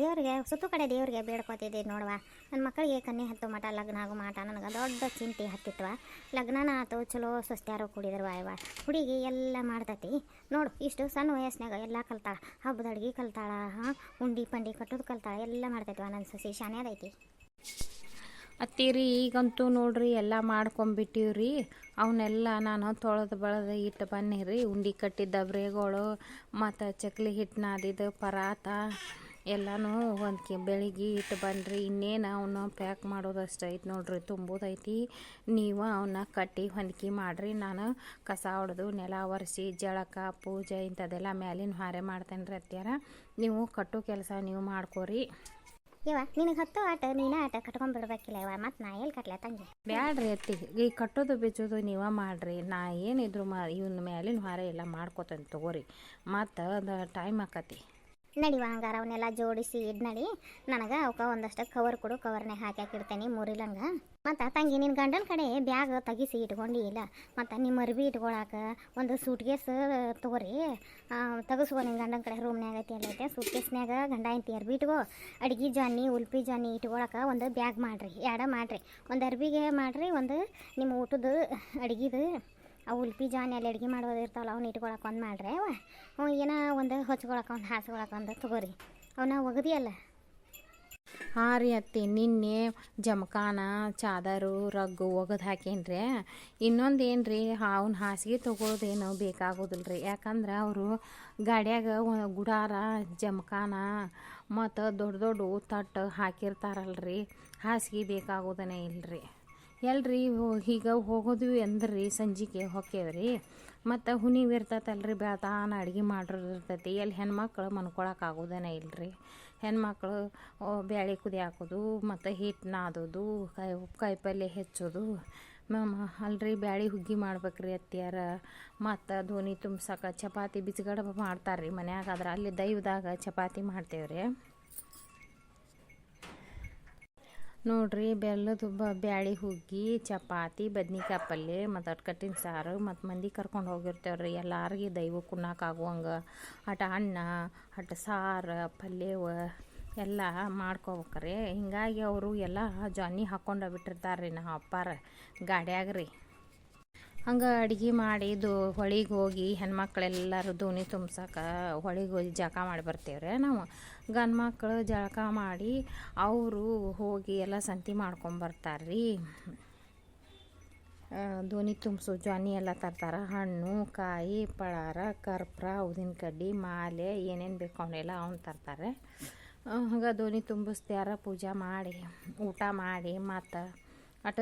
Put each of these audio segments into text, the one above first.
ದೇವ್ರಿಗೆ, ಸುತ್ತು ಕಡೆ ದೇವ್ರಿಗೆ ಬೇಡ್ಕೊತಿದ್ದೀನಿ ನೋಡುವ. ನನ್ನ ಮಕ್ಕಳಿಗೆ ಕನ್ಯೆ ಹತ್ತು ಮಠ, ಲಗ್ನ ಆಗೋ ಮಠ, ನನಗೆ ದೊಡ್ಡ ಚಿಂತೆ ಹತ್ತಿತ್ವ. ಲಗ್ನನ ಆತು ಚಲೋ ಸ್ವಸ್ತ್ಯಾರು ಕುಡಿದ್ರು ಅಯ್ಯವ ಹುಡುಗಿ ಎಲ್ಲ ಮಾಡ್ತತಿ. ನೋಡು, ಇಷ್ಟು ಸಣ್ಣ ವಯಸ್ಸಿನಾಗ ಎಲ್ಲ ಕಲ್ತಾಳ. ಹಬ್ಬದ ಅಡುಗೆ ಕಲ್ತಾಳ, ಹಾಂ? ಉಂಡಿ ಪಂಡಿ ಕಟ್ಟೋದು ಕಲ್ತಾಳ, ಎಲ್ಲ ಮಾಡ್ತೈತಿವ ನನ್ನ ಸಸಿ ಶಾನ್ಯಾದೈತಿ ಅತ್ತೀರಿ, ಈಗಂತೂ ನೋಡ್ರಿ, ಎಲ್ಲ ಮಾಡ್ಕೊಂಬಿಟ್ಟಿವ್ರಿ. ಅವನ್ನೆಲ್ಲ ನಾನು ತೊಳೆದು ಬೆಳೆದು ಇಟ್ಟು ಬನ್ನಿರಿ. ಉಂಡಿ ಕಟ್ಟಿದ್ದ ಬ್ರೇಗಳು, ಮತ್ತು ಚಕ್ಲಿ ಹಿಟ್ಟು ನಾದಿದ್ದು ಪರಾತ. ಎಲ್ಲನೂ ಒಂದು ಬೆಳಿಗ್ಗೆ ಇಟ್ಟು ಬನ್ನಿರಿ ಇನ್ನೇನು ಅವನ್ನ ಪ್ಯಾಕ್ ಮಾಡೋದಷ್ಟು ಐತೆ ನೋಡ್ರಿ ತುಂಬೋದೈತಿ ನೀವು ಅವನ್ನ ಕಟ್ಟಿ ಹೊಂದ್ಕೆ ಮಾಡಿರಿ ನಾನು ಕಸ ಹೊಡೆದು ನೆಲ ಒರೆಸಿ ಜಳಕ ಪೂಜೆ ಇಂಥದ್ದೆಲ್ಲ ಮ್ಯಾಲಿನ ಹಾರೆ ಮಾಡ್ತೇನೆ ರೀ ಅತ್ಯಾರ ನೀವು ಕಟ್ಟು ಕೆಲಸ ನೀವು ಮಾಡ್ಕೋರಿ. ಇವ ನಿನಗೆ ಹತ್ತು ಆಟ ನೀನು ಆಟ ಕಟ್ಕೊಂಡ್ಬಿಡ್ಬೇಕಿಲ್ಲ ಇವ ಮತ್ತು ನಾ ಎಲ್ಲಿ ಕಟ್ಲೆ ತಂಗಿ ಬ್ಯಾಡ್ರಿ ಅತ್ತಿ ಈ ಕಟ್ಟೋದು ಬಿಚ್ಚೋದು ನೀವ ಮಾಡ್ರಿ ನಾ ಏನಿದ್ರು ಮಾ ಇವನ ಮ್ಯಾಲಿನ ಹಾರೆ ಎಲ್ಲ ಮಾಡ್ಕೊತೇನೆ ತಗೋರಿ. ಮತ್ತು ಅದು ಟೈಮ್ ಆಕತಿ. ನಡಿವ ಹಂಗಾರ ಅವನ್ನೆಲ್ಲ ಜೋಡಿಸಿ ಇಡ್ ನಡಿ. ನನಗೆ ಅವಕ್ಕೆ ಒಂದಷ್ಟು ಕವರ್ ಕೊಡು ಕವರ್ನೇ ಹಾಕಿ ಹಾಕಿಡ್ತೇನೆ ಮುರಿಲಂಗ ಮತ್ತು ತಂಗಿ ನಿನ್ನ ಗಂಡನ ಕಡೆ ಬ್ಯಾಗ್ ತೆಗಿಸಿ ಇಟ್ಕೊಂಡು ಇಲ್ಲ. ಮತ್ತು ನಿಮ್ಮ ಅರ್ಬಿ ಇಟ್ಕೊಳಕ್ಕೆ ಒಂದು ಸೂಟ್ಕೇಸ್ ತಗೋರಿ. ತೆಗಿಸ್ಕೊ ನಿನ್ನ ಗಂಡನ ಕಡೆ ರೂಮ್ನ್ಯಾಗ ಐತಿ ಎಲ್ಲ ಐತೆ. ಸೂಟ್ಕೇಸ್ನ್ಯಾಗ ಗಂಡ ಐತಿ ಅರ್ಬಿ ಇಟ್ಕೋ. ಅಡ್ಗೆ ಜಾನಿ, ಉಲ್ಪಿ ಜಾನಿ ಇಟ್ಕೊಳಕ್ಕೆ ಒಂದು ಬ್ಯಾಗ್ ಮಾಡಿರಿ, ಎರಡ ಮಾಡಿರಿ. ಒಂದು ಅರ್ಬಿಗೆ ಮಾಡಿರಿ, ಒಂದು ನಿಮ್ಮ ಊಟದ ಅಡ್ಗಿದು ಅವು ಉಲ್ಪಿ ಜಾನ್ ಅಲ್ಲಿ ಅಡ್ಗೆ ಮಾಡೋದು ಇರ್ತಾವಲ್ಲ, ಅವ್ನ ಇಟ್ಕೊಳಕ್ಕೆ ಒಂದು ಮಾಡ್ರಿ ಅವ. ಅವ ಏನೋ ಒಂದು ಹೊಚ್ಕೊಳಕ್ಕೆ ಒಂದು ಹಾಸ್ಕೊಳಕ್ಕೆ ಒಂದು ತಗೋರಿ. ಅವನ್ನ ಒಗದಿಯಲ್ಲ. ಹಾಂ ರೀ ಅತ್ತಿ, ನಿನ್ನೆ ಜಮಖಾನ, ಚಾದರು, ರಗ್ಗು ಒಗದು ಹಾಕೇನ್ರಿ. ಇನ್ನೊಂದು ಏನು ರೀ ಅವ್ನ ಹಾಸಿಗೆ ತೊಗೊಳೋದೇನು ಬೇಕಾಗೋದಿಲ್ಲ ರೀ ಯಾಕಂದ್ರೆ ಅವರು ಗಾಡ್ಯಾಗ ಗುಡಾರ, ಜಮಖಾನ ಮತ್ತು ದೊಡ್ಡ ದೊಡ್ಡ ತಟ್ಟು ಹಾಕಿರ್ತಾರಲ್ರಿ. ಹಾಸಿಗೆ ಬೇಕಾಗೋದನೇ ಇಲ್ರಿ. ಎಲ್ರಿ ಈಗ ಹೋಗೋದು ಎಂದ್ರಿ ಸಂಜಿಗೆ ಹೊಕ್ಕೇವ್ರಿ? ಮತ್ತು ಹುನಿವು ಇರ್ತೈತಲ್ರಿ, ಬೆಳ್ತಾನ ಅಡುಗೆ ಮಾಡಿರೋದು ಇರ್ತೈತಿ ಎಲ್ಲಿ ಹೆಣ್ಮಕ್ಳು ಮನ್ಕೊಳಕ್ಕೆ ಆಗೋದೇನ ಇಲ್ರಿ? ಹೆಣ್ಮಕ್ಳು ಬ್ಯಾಳಿ ಕುದಿ ಹಾಕೋದು ಮತ್ತು ಹಿಟ್ಟು ನಾದೋದು ಕಾಯಿ ಕಾಯಿ ಪಲ್ಯ ಹೆಚ್ಚೋದು. ಮ ಅಲ್ರಿ, ಬ್ಯಾಳಿ ಹುಗ್ಗಿ ಮಾಡ್ಬೇಕ್ರಿ ಅತ್ತಿಯಾರ. ಮತ್ತು ಧೋನಿ ತುಂಬ್ಸಕ್ಕೆ ಚಪಾತಿ ಬಿಚ್ಗಡ ಮಾಡ್ತಾರೆ ರೀ ಮನ್ಯಾಗ. ಆದ್ರೆ ಅಲ್ಲಿ ದೈವದಾಗ ಚಪಾತಿ ಮಾಡ್ತೇವ್ರಿ. ನೋಡ್ರಿ, ಬೆಲ್ಲದ ಬ್ಯಾಳಿ ಹುಗ್ಗಿ, ಚಪಾತಿ, ಬದ್ನಿಕಾಯಿ ಪಲ್ಯ ಮತ್ತು ಅಟ್ಕಟ್ಟಿನ ಸಾರು, ಮತ್ತು ಮಂದಿ ಕರ್ಕೊಂಡು ಹೋಗಿರ್ತೇವ್ರಿ ಎಲ್ಲರಿಗೆ ದೈವ ಉಣ್ಣಾಕ ಆಗುವಂಗೆ. ಅಟ ಅನ್ನ, ಅಟ ಸಾರು, ಪಲ್ಯವ ಎಲ್ಲ ಮಾಡ್ಕೋಬೇಕ್ರಿ. ಹಿಂಗಾಗಿ ಅವರು ಎಲ್ಲ ಜಾನಿ ಹಾಕ್ಕೊಂಡು ಬಿಟ್ಟಿರ್ತಾರೆ ರೀ ನಮ್ಮ ಅಪ್ಪಾರ ಗಾಡ್ಯಾಗ ರೀ. ಹಂಗೆ ಅಡುಗೆ ಮಾಡಿ ದೋ ಹೊಳಿಗೆ ಹೋಗಿ ಹೆಣ್ಮಕ್ಳೆಲ್ಲರೂ ದೋಣಿ ತುಂಬ್ಸಕ್ಕೆ ಹೊಳಿಗೆ ಹೋಗಿ ಜಳಕ ಮಾಡಿ ಬರ್ತೇವ್ರಿ ನಾವು. ಗಂಡು ಮಕ್ಕಳು ಜಳಕ ಮಾಡಿ ಅವರು ಹೋಗಿ ಎಲ್ಲ ಸಂತಿ ಮಾಡ್ಕೊಂಬರ್ತಾರೆ ರೀ ದೋಣಿ ತುಂಬಿಸು, ಜ್ವಾನಿ ಎಲ್ಲ ತರ್ತಾರೆ. ಹಣ್ಣು, ಕಾಯಿ, ಪಳಾರ, ಕರ್ಪೂರ, ಉದಿನ ಕಡ್ಡಿ, ಮಾಲೆ, ಏನೇನು ಬೇಕು ಅವನ್ನೆಲ್ಲ ಅವ್ನು ತರ್ತಾರೆ. ಹಂಗೆ ದೋಣಿ ತುಂಬಿಸ್ತಾರ ಪೂಜೆ ಮಾಡಿ, ಊಟ ಮಾಡಿ, ಮತ್ತು ಅಟ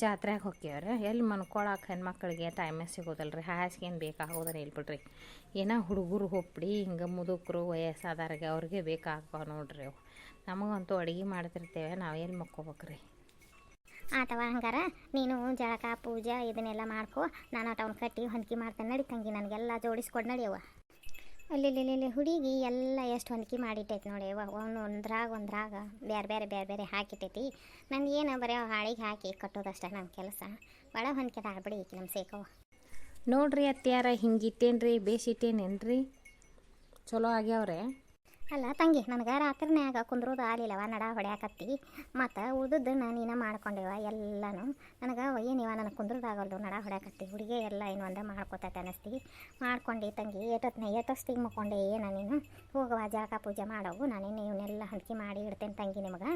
ಜಾತ್ರೆಗೆ ಹೋಗ್ಯವ್ರಿ ಎಲ್ಲಿ ಮನ್ಕೊಳಕ್ಕೆ ಹೆಣ್ಮಕ್ಳಿಗೆ ಟೈಮೇ ಸಿಗೋದಲ್ಲ ರೀ ಹಾಸಿಗೇನು ಬೇಕಾಗೋದ್ರೆ ಇಲ್ಲ ಬಿಡ್ರಿ ಏನೋ ಹುಡುಗರು ಹೊಪ್ಪಡಿ ಹಿಂಗೆ ಮುದುಕರು, ವಯಸ್ಸಾದವ್ರಿಗೆ ಅವ್ರಿಗೆ ಬೇಕಾಗ್ತಾವ ನೋಡ್ರಿ ಅವು. ನಮಗಂತೂ ಅಡುಗೆ ಮಾಡ್ತಿರ್ತೇವೆ, ನಾವು ಎಲ್ಲಿ ಮಕ್ಕೋಬೇಕ್ರಿ? ಆತವ ಹಂಗಾರ, ನೀನು ಜಳಕ, ಪೂಜೆ ಇದನ್ನೆಲ್ಲ ಮಾಡ್ಕೊ, ನಾನು ಆಟ ಕಟ್ಟಿ ಹೊಂದ್ಕಿ ಮಾಡ್ತೇನೆ ನಡಿ ತಂಗಿ, ನನಗೆಲ್ಲ ನಡಿ ನಡಿಯವ್ವ ಅಲ್ಲಿ ಹುಡುಗಿ ಎಲ್ಲ ಎಷ್ಟು ಹೊಂದ್ಕಿ ಮಾಡಿಟ್ಟೈತಿ ನೋಡಿ. ಅವನು ಒಂದ್ರಾಗ ಒಂದ್ರಾಗ ಬೇರೆ ಬೇರೆ ಬೇರೆ ಬೇರೆ ಹಾಕಿಟ್ಟೈತಿ. ನಾನು ಏನು ಬರೀ ಹಾಳಿಗೆ ಹಾಕಿ ಕಟ್ಟೋದಷ್ಟೇ ನಮ್ಮ ಕೆಲಸ. ಭಾಳ ಹೊಂದ್ಕೆ ಆಗ್ಬಿಡಿ ಈಕಿ ನಮ್ಮ ಸೇಕವ ನೋಡ್ರಿ ಅತ್ಯಾರ ಹಿಂಗಿಟ್ಟೇನ್ರಿ ಬೇಸಿಟ್ಟೇನೇನ್ರಿ ಚಲೋ ಆಗ್ಯಾವ್ರೆ. ಅಲ್ಲ ತಂಗಿ, ನನಗೆ ರಾತ್ರಿನ್ಯಾಗ ಕುಂದ್ರೋದು ಆಗಲಿಲ್ಲವ, ನಡ ಹೊಡ್ಯಾಕತ್ತಿ. ಮತ್ತು ನಾನು ನೀನು ಮಾಡ್ಕೊಂಡೆವ ಎಲ್ಲನೂ. ನನಗೆ ಏನಿವ, ನನಗೆ ಕುಂದ್ರದಾಗಲ್ದು, ನಡ ಹೊಡ್ಯಾಕತ್ತಿ. ಹುಡುಗಿ ಎಲ್ಲ ಏನು ಒಂದೇ ಮಾಡ್ಕೊತೈತೆ ಅನ್ನಿಸ್ತಿ ಮಾಡ್ಕೊಂಡು ತಂಗಿ ಏಟೊತ್ನ ಏಟೊಸ್ತಿಗೆ ಮಕ್ಕೊಂಡೆ ಏನ ನೀನು? ಹೋಗವ ಜಳಕ ಪೂಜೆ ಮಾಡವು ನಾನೇನು ಇವನ್ನೆಲ್ಲ ಹಂಚಿ ಮಾಡಿ ಇಡ್ತೇನೆ ತಂಗಿ ನಿಮಗೆ.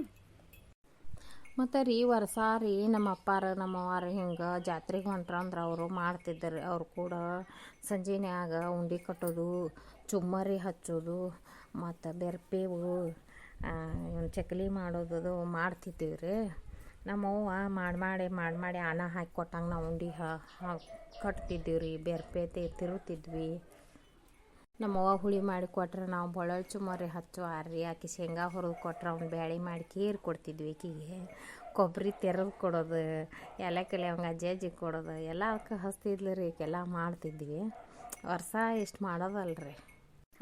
ಮತ್ತು ರೀ ವರ್ಸಾರಿ ನಮ್ಮ ಅಪ್ಪಾರ, ನಮ್ಮ ಅವ್ವಾರ ಹಿಂಗೆ ಜಾತ್ರೆಗೆ ಹೊಂಟ್ರಂದ್ರೆ ಅವರು ಮಾಡ್ತಿದ್ದರು, ಅವ್ರು ಕೂಡ ಸಂಜೆನ್ಯಾಗ ಉಂಡೆ ಕಟ್ಟೋದು, ಚುಮ್ಮರಿ ಹಚ್ಚೋದು ಮತ್ತು ಬೆರ್ಪೇವು ಚಕ್ಲಿ ಮಾಡೋದು ಮಾಡ್ತಿದ್ದೀವಿ ರೀ. ನಮ್ಮವ್ವ ಮಾಡಿ ಮಾಡಿ ಮಾಡಿ ಮಾಡಿ ಅನ್ನ ಹಾಕಿ ಕೊಟ್ಟಂಗೆ ನಾವು ಉಂಡಿ ಕಟ್ತಿದ್ದೀವಿ ರೀ. ಬೆರ್ಪೆ ತಿರುತ್ತಿದ್ವಿ ನಮ್ಮವ್ವ ಹುಳಿ ಮಾಡಿ ಕೊಟ್ರೆ ನಾವು ಬೊಳಲ್ ಚುಮರಿ ಹಚ್ಚು ಆರ್ರಿ ಆಕಿ ಶೇಂಗಾ ಹುರಿದು ಕೊಟ್ರೆ ಅವ್ನು ಬ್ಯಾಳಿ ಮಾಡಿ ಕೇರ್ ಕೊಡ್ತಿದ್ವಿ ಆಕಿಗೆ ಕೊಬ್ಬರಿ ತೆರೆದು ಕೊಡೋದು ಎಲ್ಲಕ್ಕೆಲ್ಲ ಅವಂಗೆ ಅಜ್ಜಿ ಕೊಡೋದು, ಎಲ್ಲ ಹಸ್ತಿದ್ಲು ರೀ ಈಗೆಲ್ಲ ಮಾಡ್ತಿದ್ವಿ. ವರ್ಷ ಇಷ್ಟು ಮಾಡೋದಲ್ರಿ.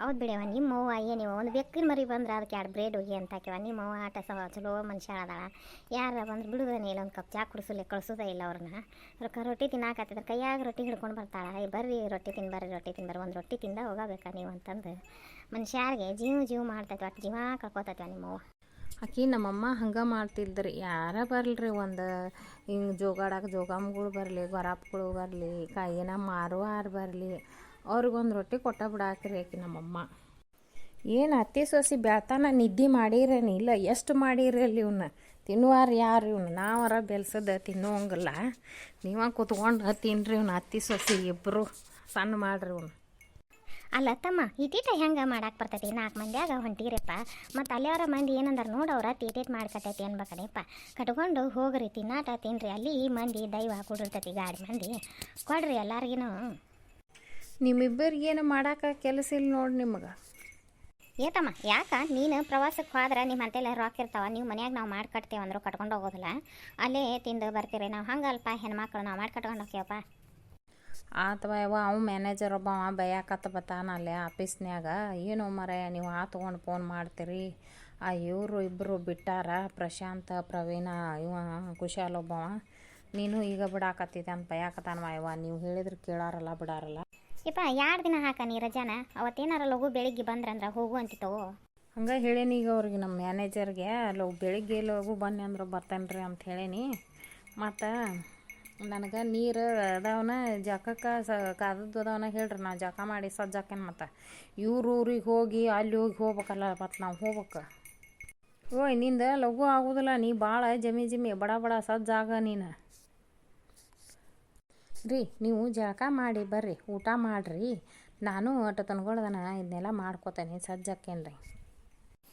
ಹೌದು ಬಿಡವ ನಿಮ್ಮ ಅವ್ವ ಏನಿವ ಒಂದು ಬೆಕ್ಕಿನ ಮರಿ ಬಂದ್ರೆ ಅದಕ್ಕೆ ಎರಡು ಬ್ರೇಡ್ ಹೋಗಿ ಅಂತ ಹಾಕಿವ ನಿಮ್ಮ ಅವ್ವ ಆಟ ಸಹ ಚಲೋ ಮನುಷ್ಯ ಅದಾಳ. ಯಾರ ಬಂದ್ರೆ ಬಿಡುದೇನೆ ಇಲ್ಲ, ಒಂದು ಕಪ್ ಚಾ ಕುಡಿಸಲಿ, ಕಳಿಸೋದೇ ಇಲ್ಲ ಅವ್ರನ್ನ. ರೊಕ್ಕ ರೊಟ್ಟಿ ತಿನ್ನಾಕತ್ತಿದ್ರೆ ಕೈಯಾಗ ರೊಟ್ಟಿ ಹಿಡ್ಕೊಂಡು ಬರ್ತಾಳ. ಏ ಬರ್ರಿ, ರೊಟ್ಟಿ ತಿನ್, ಬರ್ರಿ, ರೊಟ್ಟಿ ತಿನ್ ಒಂದು ರೊಟ್ಟಿ ತಿಂದ ಹೋಗಬೇಕಾ ನೀವು ಅಂತಂದು ಮನುಷ್ಯರಿಗೆ ಜೀವ ಜೀವ ಮಾಡ್ತೈತೆ ಒಟ್ಟು ಜೀವ ಕಳ್ಕೊತೈತೆ ನಿಮ್ಮವ್ವ. ಆಕಿ ನಮ್ಮಮ್ಮ ಹಂಗೆ ಮಾಡ್ತಿದ್ರಿ ಯಾರ ಬರಲ್ರಿ ಒಂದು ಹಿಂಗೆ ಜೋಗಾಡಕ್ಕೆ ಜೋಗಾಮ್ಗಳು ಬರಲಿ ಗೊರಾಪ್ಗಳು ಬರಲಿ, ಕಾಯಿನ ಮಾರುವಾರು ಬರಲಿ. ಅವ್ರಿಗೊಂದು ರೊಟ್ಟಿ ಕೊಟ್ಟ ಬಿಡಾಕ್ರಿ ಆಕಿ ನಮ್ಮಮ್ಮ. ಏನು ಅತ್ತಿ ಸೊಸಿ ಬೆಳ್ತಾನ, ನಿದ್ದೆ ಮಾಡಿರೇನು ಇಲ್ಲ, ಎಷ್ಟು ಮಾಡಿರಲ್ಲಿ ಇವನ್ನ ತಿನ್ನುವಾರ ಯಾರು ಇವ್ನು? ನಾವರ ಬೆಲ್ಸದ ತಿನ್ನೋಂಗಿಲ್ಲ ನೀವ ಕೂತ್ಕೊಂಡು ತಿನ್ರಿ ಇವ್ನ ಅತ್ತಿ ಸೊಸಿ ಇಬ್ಬರು ಸಣ್ಣ ಮಾಡ್ರಿ ಇವನು. ಅಲ್ಲ ತಮ್ಮ, ಇಟೀಟ ಹೆಂಗೆ ಮಾಡಕ್ಕೆ ಬರ್ತೈತಿ? ನಾಲ್ಕು ಮಂದಿಯಾಗ ಹೊಂಟಿರಪ್ಪ. ಮತ್ತು ಅಲ್ಲಿಯವರ ಮಂದಿ ಏನಂದ್ರೆ ನೋಡವ್ರ ತೀಟೇಟ್ ಮಾಡ್ಕತೈತಿ ಅನ್ಬೇಕಡೆಯಪ್ಪ ಕಟ್ಕೊಂಡು ಹೋಗ್ರಿ, ತಿನ್ನಾಟ, ತಿನ್ರಿ. ಅಲ್ಲಿ ಮಂದಿ ದೈವ ಕೊಡಿರ್ತೈತಿ ಗಾಡಿ ಮಂದಿ. ಕೊಡ್ರಿ ಎಲ್ಲಾರಿಗೂ ನಿಮ್ಮಿಬ್ಬರಿಗೇನು ಮಾಡಾಕ ಕೆಲಸ ಇಲ್ಲ ನೋಡಿ ನಿಮಗೆ. ಏತಮ್ಮ ಯಾಕ? ನೀನು ಪ್ರವಾಸಕ್ಕೆ ಹೋದ್ರೆ ನಿಮ್ಮ ಅಂತೆಲ್ಲ ರೊಕ್ಕ ಇರ್ತಾವ ನೀವು ಮನ್ಯಾಗ ನಾವು ಮಾಡಿ ಕಟ್ತೇವೆ ಅಂದ್ರು ಕಟ್ಕೊಂಡು ಹೋಗೋದಿಲ್ಲ. ಅಲ್ಲೇ ತಿಂದು ಬರ್ತೀರಿ ನಾವು ಹಂಗಲ್ಪ ಹೆಣ್ಮಕ್ಳು ನಾವು ಮಾಡಿ ಕಟ್ಕೊಂಡು ಹೋಗ್ತೀವಪ್ಪ. ಆತವ ಯಾವ ಅವ ಮ್ಯಾನೇಜರ್ ಒಬ್ಬ ಅವ ಬೈಯಾಕತ್ತ ಬತ್ತಾನ ಅಲ್ಲೇ ಆಫೀಸ್ನ್ಯಾಗ. ಏನು ಮರ ನೀವು ಆ ತೊಗೊಂಡು ಫೋನ್ ಮಾಡ್ತೀರಿ. ಆ ಇವರು ಇಬ್ಬರು ಬಿಟ್ಟಾರ ಪ್ರಶಾಂತ್ ಪ್ರವೀಣ ಇವ ಕುಶಾಲ್ ಒಬ್ಬವ. ನೀನು ಈಗ ಬಿಡಾಕತ್ತಿದ್ದೆ ಅಂತ ಬೈಯಾಕತ್ತಾನವ ಯವ್ವ ನೀವು ಹೇಳಿದ್ರೆ ಕೇಳಾರಲ್ಲ ಬಿಡಾರಲ್ಲ. ಯಪ್ಪ ಎರಡು ದಿನ ಹಾಕ ನೀ ರಜಾನ? ಅವತ್ತೇನಾರ ಲಘು ಬೆಳಿಗ್ಗೆ ಬಂದ್ರಂದ್ರೆ ಹೋಗು ಅಂತಿತ್ತವು ಹಂಗೆ ಹೇಳೇನಿ ಈಗ ಅವ್ರಿಗೆ ನಮ್ಮ ಮ್ಯಾನೇಜರ್ಗೆ, ಲಘು ಬೆಳಿಗ್ಗೆ ಲಘು ಬನ್ನಿ ಅಂದ್ರೆ ಬರ್ತಾನೆ ರೀ ಅಂತ ಹೇಳೇನಿ. ಮತ್ತು ನನಗೆ ನೀರು ಅದಾವನ, ಜಕಕ್ಕೆ ಸ ಕಾದದ್ದು ಅದಾವನ ಹೇಳ್ರಿ ನಾ ಜಕ ಮಾಡಿ ಸಜ್ಜಾಕೇನು ಮತ್ತು. ಇವ್ರ ಊರಿಗೆ ಹೋಗಿ ಅಲ್ಲಿ ಹೋಗಿ ಹೋಗ್ಬೇಕಲ್ಲ ಮತ್ತು ನಾವು ಹೋಗ್ಬೇಕು. ಓಯ್, ನಿಂದ ಲಘು ಆಗೋದಿಲ್ಲ, ನೀ ಭಾಳ ಜಮಿ ಜಮಿ ಬಡ ಬಡ ಸಜ್ಜಾಗ ನೀನು. ರೀ, ನೀವು ಜಳಕ ಮಾಡಿ, ಬರ್ರಿ, ಊಟ ಮಾಡಿರಿ. ನಾನು ಅಟ್ಟು ತನ್ಗೊಳ್ದನ ಇದನ್ನೆಲ್ಲ ಮಾಡ್ಕೋತೇನೆ, ಸಜ್ಜಕ್ಕೇನ್ರಿ.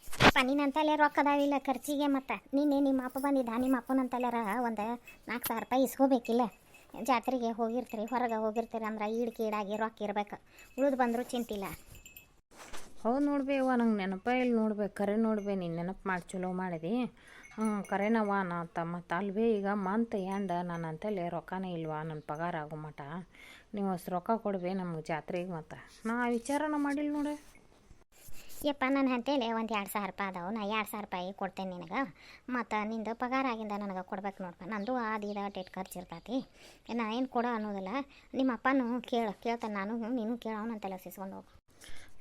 ಅಪ್ಪ ನೀನಂತಲ್ಲೇ ರೊಕ್ಕ ಖರ್ಚಿಗೆ ಮತ್ತು. ನಿನ್ನೆ ನಿಮ್ಮ ಅಪ್ಪ ಬಂದಿದ್ದ, ನಿಮ್ಮ ಅಪ್ಪನಂತಲ್ಲಾರ ಒಂದು ನಾಲ್ಕು ಸಾವಿರ ರೂಪಾಯಿ ಇಸ್ಕೋಬೇಕಿಲ್ಲ. ಜಾತ್ರೆಗೆ ಹೋಗಿರ್ತೀರಿ, ಹೊರಗೆ ಹೋಗಿರ್ತೀರಿ ಅಂದ್ರೆ ಈಡ್ಕೀಡಾಗಿ ರೊಕ್ಕ ಇರ್ಬೇಕು. ಉಳಿದು ಬಂದರೂ ಚಿಂತಿಲ್ಲ. ಹೌದು ನೋಡ್ಬೇವ ನಂಗೆ ನೆನಪ ಇಲ್ಲಿ ನೋಡ್ಬೇಕು ಕರೆ ನೋಡ್ಬೇ ನೀನು ನೆನಪು ಮಾಡಿ, ಚಲೋ ಮಾಡಿದಿ. ಹ್ಞೂ ಕರೆನವ ನಾ ತಮ್ಮ ಅಲ್ವೇ ಈಗ ಮಂತ್ ಎಂಡ್ ನಾನು ಅಂತಲ್ಲಿ ರೊಕ್ಕನೇ ಇಲ್ವಾ ನನ್ನ ಪಗಾರ ಆಗೋ ಮಟ. ನೀವು ಅಷ್ಟು ರೊಕ್ಕ ಕೊಡ್ಬೇ ನಮ್ಗೆ ಜಾತ್ರೆಗೆ ಮತ್ತು. ನಾ ವಿಚಾರನ ಮಾಡಿಲ್ಲ ನೋಡಿ ಯಪ್ಪ, ನಾನು ಅಂತೇಳಿ ಒಂದು ಎರಡು ಸಾವಿರ ರೂಪಾಯಿ ಅದಾವೆ, ನಾ ಎರಡು ಸಾವಿರ ರೂಪಾಯಿ ಕೊಡ್ತೇನೆ ನಿನಗೆ. ಮತ್ತು ನಿಂದು ಪಗಾರ ಆಗಿಂದ ನನಗೆ ಕೊಡ್ಬೇಕು ನೋಡ್ಪ ನಂದು ಅದು ಇದು ಟೇಟ್ ಖರ್ಚು ಇರ್ತೈತಿ. ನಾ ಏನು ಕೊಡೋ ಅನ್ನೋದಿಲ್ಲ. ನಿಮ್ಮ ಅಪ್ಪನೂ ಕೇಳು, ಕೇಳ್ತಾನೆ, ನಾನು, ನೀನು ಕೇಳೋನಂತೆಲ್ಲ ಸಿಸ್ಕೊಂಡು ಹೋಗು.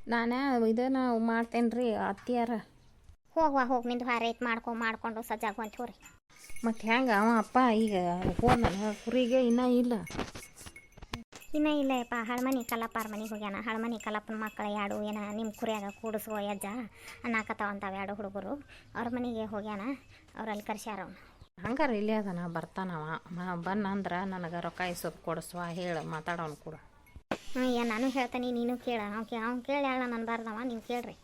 ನಾನು ಇದನ್ನ ಮಾಡ್ತೇನೆ ರೀ ಅತ್ತಿಯಾರ ಹೋಗುವ ಹೋಗಿ ನಿಂದು ಹಾರೈತ್ ಮಾಡ್ಕೊ ಮಾಡ್ಕೊಂಡು ಸಜ್ಜಾಗು ಅಂತ ಹೋರಿ ಮತ್ತು ಹೆಂಗೆ ಅವ ಅಪ್ಪ ಈಗ ಹೋದ ಕುರಿಗೆ ಇನ್ನೂ ಇಲ್ಲ. ಇನ್ನೂ ಇಲ್ಲ ಯಪ್ಪ ಹಳ್ಮನಿ ಕಲ್ಲಪ್ಪಾರ ಮನೆಗೆ ಹೋಗ್ಯಾನ. ಹಳ್ಮನಿ ಕಲ್ಲಪ್ಪನ ಮಕ್ಕಳು ಎರಡು ಏನ ನಿಮ್ಮ ಕುರಿಯಾಗ ಕೂಡಿಸುವ ಯಜ್ಜ ಅನ್ನಾಕತ್ತಾವಂತಾವ ಎರಡು ಹುಡುಗರು. ಅವ್ರ ಮನೆಗೆ ಹೋಗ್ಯಾನ ಅವ್ರಲ್ಲಿ ಕರ್ಸ್ಯಾರ ಅವನು. ಹಂಗಾರೆ ಇಲ್ಲೇ ಅದನ ಬರ್ತಾನವ. ಬಂದಂದ್ರೆ ನನಗೆ ರೊಕ್ಕ ಇಸೋದು ಕೊಡಿಸುವ ಹೇಳಿ ಮಾತಾಡೋನು ಕೂಡ. ಏನ್ ನಾನು ಹೇಳ್ತಾನೆ ನೀನು ಕೇಳ. ಅವ್ನು ಕೇ ಅವ್ನು ಕೇಳಿ ಹೇಳ ನಾನು ಬಾರ್ದವ ನೀವು ಕೇಳ್ರಿ.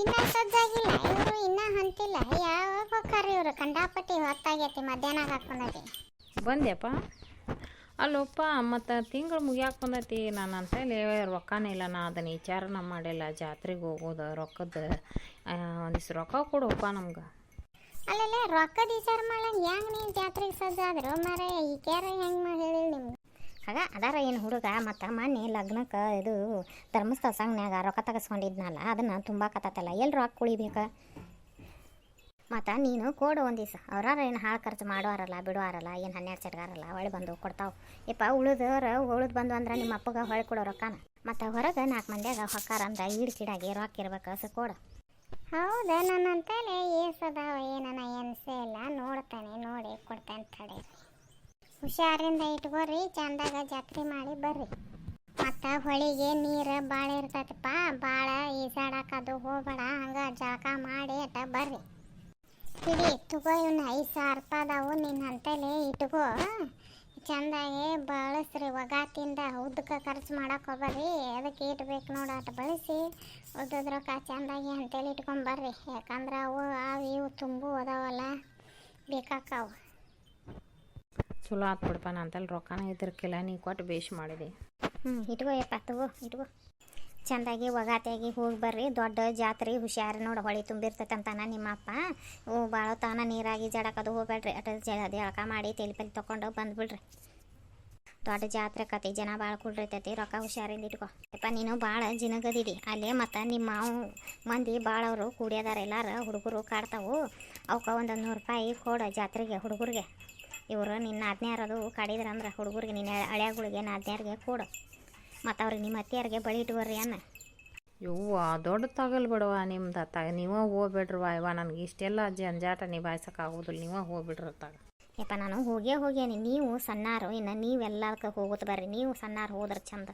ಇನ್ನೂ ಸಜ್ಜಾಗಿಲ್ಲ ಇವರು ಇನ್ನೂ ಹಂತಿಲ್ಲ ಯಾವಾಗ ಹೋಗ್ತಾರೆ ಇವರು? ಕಂಡಾಪಟ್ಟಿ ಹೊತ್ತಾಗೈತಿ ಮಧ್ಯಾಹ್ನ ಹಾಕೊಂಡೈತಿ. ಬಂದ್ಯಪ್ಪ? ಅಲ್ಲೊಪ್ಪ ಮತ್ತು ತಿಂಗಳು ಮುಗಿಯಾಕೆ ಬಂದೈತಿ. ನಾನು ಅಂತೇಳಿ ರೊಕ್ಕನೇ ಇಲ್ಲ. ನಾ ಅದನ್ನು ವಿಚಾರನ ಮಾಡಿಲ್ಲ. ಜಾತ್ರೆಗೆ ಹೋಗೋದು ರೊಕ್ಕದ ಒಂದಿಷ್ಟು ರೊಕ್ಕ ಕೊಡುವಪ್ಪ ನಮ್ಗೆ. ಅಲ್ಲಲ್ಲ ರೊಕ್ಕದ ವಿಚಾರ ಮಾಡಂಗೆ ಹೆಂಗೆ ನೀವು ಜಾತ್ರೆಗೆ ಸಜ್ಜಾದ್ರು? ಮರ ಈ ಕ್ಯಾರ ಹೆಂಗೆ ಮಾಡಿ ಹೇಳಿ ನಿಮ್ಗೆ? ಆಗ ಅದಾರ ಏನು ಹುಡುಗ ಮತ್ತು ಮೊನ್ನೆ ಲಗ್ನಕ್ಕೆ ಇದು ಧರ್ಮಸ್ಥಳ ಸಂಘನ್ಯಾಗ ರೊಕ್ಕ ತಗಸ್ಕೊಂಡಿದ್ನಲ್ಲ, ಅದನ್ನು ತುಂಬಾಕತ್ತಲ್ಲ ಎಲ್ಲಿ ರೊಕ್ಕ ಕುಳಿಬೇಕು ಮತ್ತು ನೀನು ಕೊಡು ಒಂದು ದಿವಸ, ಅವ್ರಾರ ಏನು ಹಾಳು ಖರ್ಚು ಮಾಡೋರಲ್ಲ ಬಿಡುವಾರಲ್ಲ, ಏನು ಹನ್ನೆರಡು ಚಟ್ಗಾರಲ್ಲ ಹೊಳೆ ಬಂದು ಕೊಡ್ತಾವೆ. ಇಪ್ಪ ಉಳಿದವ್ರು ಉಳಿದು ಬಂದು ಅಂದ್ರೆ ನಿಮ್ಮ ಅಪ್ಪಗೆ ಹೊಳೆ ಕೊಡೋ ರೊಕ್ಕನ. ಮತ್ತು ಹೊರಗೆ ನಾಲ್ಕು ಮಂದಿಯಾಗ ಹೊಕ್ಕಾರ ಅಂದ್ರೆ ಈಡ್ಕಿಡಾಗಿ ರೊಕ್ಕ ಇರ್ಬೇಕು ಸೊ ಕೊಡು. ಹೌದಾ ನನ್ನ ಅಂತೇಳಿ ಏಸದಾವ ಏನನ ಎನ್ಸೇ ಇಲ್ಲ, ನೋಡ್ತೇನೆ, ನೋಡಿ ಕೊಡ್ತೇನೆ ತಡೆ. ಹುಷಾರಿಂದ ಇಟ್ಕೋರಿ, ಚಂದಾಗ ಜಾತ್ರೆ ಮಾಡಿ ಬರ್ರಿ. ಮತ್ತು ಹೊಳಿಗೆ ನೀರು ಭಾಳ ಇರ್ತೈತಪ್ಪ ಭಾಳ ಈಸಾಡಕ್ಕದು ಹೋಗ್ಬೇಡ, ಹಂಗೆ ಜಳಕ ಮಾಡಿ ಅಟ ಬರ್ರಿ. ಇಡಿ ತುಗೋ ಇವನ್ನ ಐದು ಸಾವಿರ ರೂಪಾಯಿ ಅದಾವು ನಿನ್ನ ಅಂತಲ್ಲಿ ಇಟ್ಕೋ. ಚಂದಾಗಿ ಬಳಸ್ರಿ ಒಗಾತಿಂದ ಉದ್ದಕ್ಕೆ ಖರ್ಚು ಮಾಡಕ್ಕೆ ಹೋಗ್ಬರ್ರಿ ಅದಕ್ಕೆ ಇಟ್ಬೇಕು ನೋಡಿ ಅಟ ಬಳಸಿ. ಉದ್ದದ ರೊಕ್ಕ ಚಂದಾಗಿ ಅಂತೇಳಿ ಇಟ್ಕೊಂಬರ್ರಿ ಯಾಕಂದ್ರೆ ಅವು ಅವು ಇವು ತುಂಬು ಅದಾವಲ್ಲ ಬೇಕಾಕಾವು ಚಲೋ ಆತ್ ಬಿಡಪ್ಪ, ನಾ ಅಂತಲ್ಲಿ ರೊಕ್ಕನ ಇದ್ರಕ್ಕಿಲ್ಲ ನೀ ಕೊಟ್ಟು ಬೇಷ್ ಮಾಡಿದೆ. ಹ್ಞೂ ಇಟ್ಕೋ ಯಪ್ಪ, ತಗೋ, ಇಟ್ಕೋ. ಚಂದಾಗಿ ಒಗಾತಿಯಾಗಿ ಹೋಗಿ ಬರ್ರಿ, ದೊಡ್ಡ ಜಾತ್ರೆ ಹುಷಾರು ನೋಡಿ, ಹೊಳಿ ತುಂಬಿರ್ತೈತೆ ನಿಮ್ಮಪ್ಪ. ನಿಮ್ಮ ಅಪ್ಪ ಓ ಭಾಳ ತಾನ ನೀರಾಗಿ ಜಡಕದು ಹೋಗ್ಬೇಡ್ರಿ ಅಟ ಜಳಕ ಮಾಡಿ ತೆಲಿ ಪೆಲಿ ತೊಗೊಂಡು ಬಂದ್ಬಿಡ್ರಿ ದೊಡ್ಡ ಜಾತ್ರೆ ಕತೆ, ಜನ ಭಾಳ ಕೂಡಿರ್ತೈತಿ, ರೊಕ್ಕ ಹುಷಾರಿಂದ ಇಟ್ಕೋ. ಯಪ್ಪ, ನೀನು ಭಾಳ ಜಿನಗದಿದಿ. ಅಲ್ಲೇ ಮತ್ತು ನಿಮ್ಮ ಮಂದಿ ಭಾಳ ಅವರು ಎಲ್ಲರೂ ಎಲ್ಲಾರ ಹುಡುಗರು ಕಾಡ್ತಾವು. ಅವಕ್ಕೆ ಒಂದು ನೂರು ರೂಪಾಯಿ ಕೊಡು ಜಾತ್ರೆಗೆ, ಹುಡುಗರಿಗೆ. ಇವರು ನಿನ್ನ ಆಜ್ಞಾರದು ಕಾಡಿದ್ರಂದ್ರೆ ಹುಡುಗರಿಗೆ ನಿನ್ನ ಹಳ್ಯಾಗಳಿಗೆ ನಾದ್ನ್ಯಾರಿಗೆ ಕೊಡು. ಮತ್ತು ಅವ್ರಿಗೆ ನಿಮ್ಮ ಅತ್ತೆಯರಿಗೆ ಬಳಿ ಇಟ್ಕೊರ್ರಿ ಅನ್ನ. ಯವ್ವ ದೊಡ್ಡ ತಗಲ್ ಬಿಡವ ನಿಮ್ದು ಅತ್ತಾಗ. ನೀವೇ ಹೋಗ್ಬಿಡ್ರವ ಇವ ನನಗೆ ಇಷ್ಟೆಲ್ಲ ಜಂಜಾಟ ನಿಭಾಯಿಸೋಕ್ಕಾಗೋದಿಲ್ಲ ನೀವೇ ಹೋಗ್ಬಿಡ್ರಿ ಅತ್ತಾಗ. ಯಪ್ಪ ನಾನು ಹೋಗೇ ಹೋಗ್ಯಾನಿ. ನೀವು ಸಣ್ಣಾರು ಇನ್ನು ನೀವೆಲ್ಲದಕ್ಕೆ ಹೋಗುತ್ತೆ ಬರ್ರಿ. ನೀವು ಸಣ್ಣಾರು ಹೋದ್ರೆ ಚಂದ